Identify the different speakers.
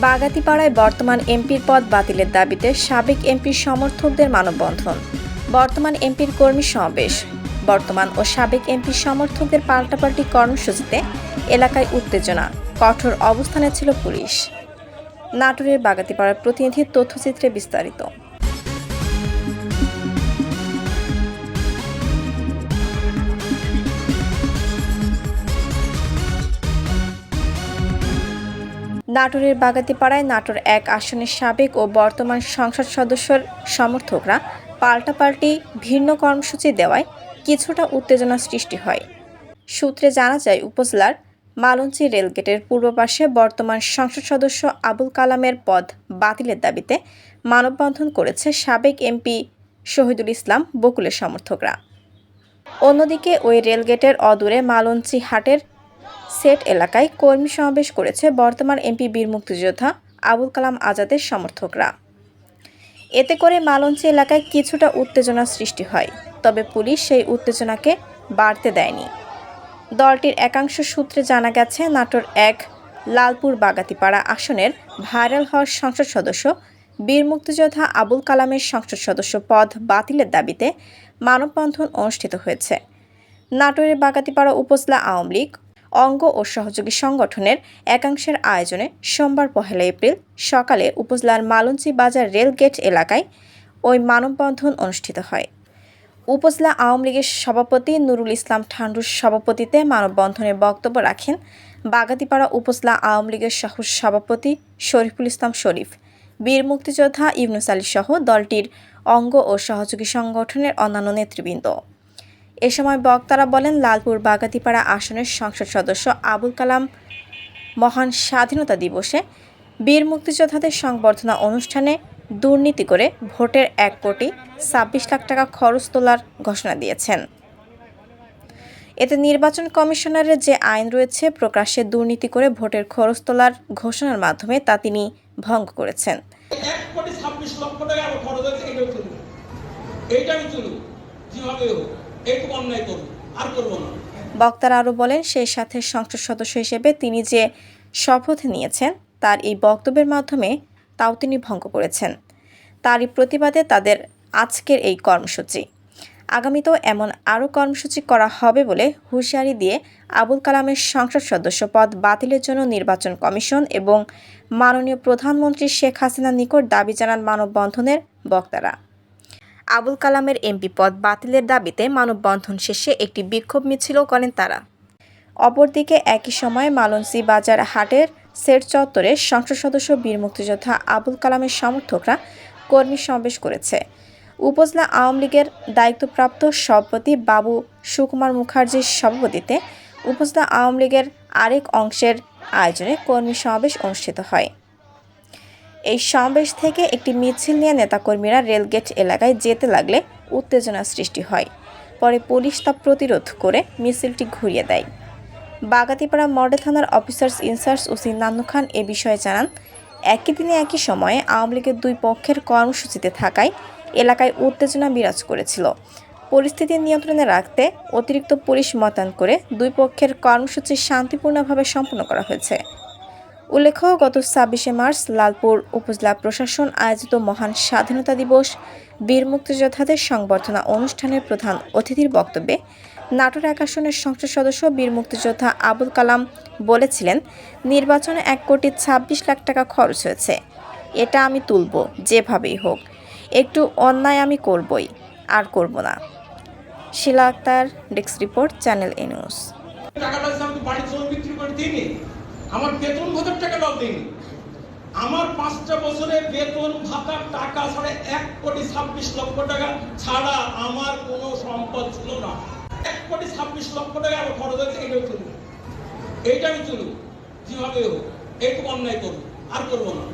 Speaker 1: বাগাতিপাড়ায় বর্তমান এমপির পদ বাতিলের দাবিতে সাবেক এমপির সমর্থকদের মানববন্ধন। বর্তমান এমপির কর্মী সমাবেশ। বর্তমান ও সাবেক এমপির সমর্থকদের পাল্টাপাল্টি কর্মসূচিতে এলাকায় উত্তেজনা, কঠোর অবস্থানে ছিল পুলিশ। নাটোরের বাগাতিপাড়ার প্রতিনিধির তথ্যচিত্রে বিস্তারিত। নাটোরের বাগাতিপাড়ায় নাটোর এক আসনের সাবেক ও বর্তমান সংসদ সদস্যর সমর্থকরা পাল্টাপাল্টি ভিন্ন কর্মসূচি দেওয়ায় কিছুটা উত্তেজনা সৃষ্টি হয়। সূত্রে জানা যায়, উপজেলার মালঞ্চি রেলগেটের পূর্ব পাশে বর্তমান সংসদ সদস্য আবুল কালামের পদ বাতিলের দাবিতে মানববন্ধন করেছে সাবেক এমপি শহীদুল ইসলাম বকুলের সমর্থকরা। অন্যদিকে ওই রেলগেটের অদূরে মালঞ্চি হাটের সেট এলাকায় কর্মী সমাবেশ করেছে বর্তমান এমপি বীর মুক্তিযোদ্ধা আবুল কালাম আজাদের সমর্থকরা। এতে করে মালঞ্চি এলাকায় কিছুটা উত্তেজনা সৃষ্টি হয়, তবে পুলিশ সেই উত্তেজনাকে বাড়তে দেয়নি। দলটির একাংশ সূত্রে জানা গেছে, নাটোর এক লালপুর বাগাতিপাড়া আসনের ভাইরাল হওয়ার সংসদ সদস্য বীর মুক্তিযোদ্ধা আবুল কালামের সংসদ সদস্য পদ বাতিলের দাবিতে মানববন্ধন অনুষ্ঠিত হয়েছে। নাটোরের বাগাতিপাড়া উপজেলা আওয়ামী লীগ অঙ্গ ও সহযোগী সংগঠনের একাংশের আয়োজনে সোমবার পহেলা এপ্রিল সকালে উপজেলার মালঞ্চি বাজার রেল গেট এলাকায় ওই মানববন্ধন অনুষ্ঠিত হয়। উপজেলা আওয়ামী লীগের সভাপতি নুরুল ইসলাম ঠান্ডুর সভাপতিতে মানববন্ধনে বক্তব্য রাখেন বাগাতিপাড়া উপজেলা আওয়ামী লীগের সহ সভাপতি শরীফুল ইসলাম শরীফ। বীর মুক্তিযোদ্ধা ইউনুস আলী সহ দলটির অঙ্গ ও সহযোগী সংগঠনের অন্যান্য নেতৃবৃন্দ। এ সময় বক্তারা বলেন, লালপুর বাগাতিপাড়া আসনের সংসদ সদস্য আবুল কালাম মহান স্বাধীনতা দিবসে বীর মুক্তিযোদ্ধাদের সংবর্ধনা অনুষ্ঠানে দুর্নীতি করে ভোটের এক কোটি ছাব্বিশ লাখ টাকা খরচ তোলার ঘোষণা দিয়েছেন। এতে নির্বাচন কমিশনারের যে আইন রয়েছে, প্রকাশ্যে দুর্নীতি করে ভোটের খরচ তোলার ঘোষণার মাধ্যমে তা তিনি ভঙ্গ করেছেন।
Speaker 2: চলুন যেভাবে হোক। না।
Speaker 1: বক্তারা আরও বলেন সেই সাথে সংসদ সদস্য হিসেবে তিনি যে শপথ নিয়েছেন, তার এই বক্তব্যের মাধ্যমে তাও তিনি ভঙ্গ করেছেন। তারই প্রতিবাদে তাদের আজকের এই কর্মসূচি। আগামীতেও এমন আরও কর্মসূচি করা হবে বলে হুঁশিয়ারি দিয়ে আবুল কালামের সংসদ সদস্য পদ বাতিলের জন্য নির্বাচন কমিশন এবং মাননীয় প্রধানমন্ত্রী শেখ হাসিনার নিকট দাবি জানান মানববন্ধনের বক্তারা। আবুল কালামের এমপি পদ বাতিলের দাবিতে মানববন্ধন শেষে একটি বিক্ষোভ মিছিলও করেন তারা। অপরদিকে একই সময়ে মালঞ্চি বাজার হাটের সেট চত্বরে সংসদ সদস্য বীর মুক্তিযোদ্ধা আবুল কালামের সমর্থকরা কর্মী সমাবেশ করেছে। উপজেলা আওয়ামী লীগের দায়িত্বপ্রাপ্ত সভাপতি বাবু সুকুমার মুখার্জির সভাপতিতে উপজেলা আওয়ামী লীগের আরেক অংশের আয়োজনে কর্মী সমাবেশ অনুষ্ঠিত হয়। এই সমাবেশ থেকে একটি মিছিল নিয়ে নেতাকর্মীরা রেলগেট এলাকায় যেতে লাগলে উত্তেজনা সৃষ্টি হয়। পরে পুলিশ তা প্রতিরোধ করে মিছিলটি ঘুরিয়ে দেয়। বাগাতিপাড়া মডেল থানার officers incharge OC Nannu Khan এ বিষয়ে জানান, একই দিনে একই সময়ে আওয়ামী লীগের দুই পক্ষের কর্মসূচিতে থাকায় এলাকায় উত্তেজনা বিরাজ করেছিল। পরিস্থিতি নিয়ন্ত্রণে রাখতে অতিরিক্ত পুলিশ মোতায়েন করে দুই পক্ষের কর্মসূচি শান্তিপূর্ণভাবে সম্পন্ন করা হয়েছে। উল্লেখ্য, গত ছাব্বিশে মার্চ লালপুর উপজেলা প্রশাসন আয়োজিত মহান স্বাধীনতা দিবস, বীর মুক্তিযোদ্ধাদের সংবর্ধনা অনুষ্ঠানের প্রধান অতিথির বক্তব্যে নাটোর এক আসনের সংসদ সদস্য বীর মুক্তিযোদ্ধা আবুল কালাম বলেছিলেন, নির্বাচনে এক কোটি ছাব্বিশ লাখ টাকা খরচ হয়েছে। এটা আমি তুলব, যেভাবেই হোক। একটু অন্যায় আমি করবই, আর করব না। Shila Akter, desk report, channel A news.
Speaker 2: আমার বেতন ভাতার টাকা টাকাটাও দিন আমার পাঁচটা বছরে বেতন ভাতার টাকা ছাড়া এক কোটি ছাব্বিশ লক্ষ টাকা ছাড়া আমার কোনো সম্পদ ছিল না। এক কোটি ছাব্বিশ লক্ষ টাকা আমার খরচ হয়েছে, এটাও চলুন এইটা আমি চলুন যেভাবে হোক, এইটুকু অন্যায় করুন আর করব না।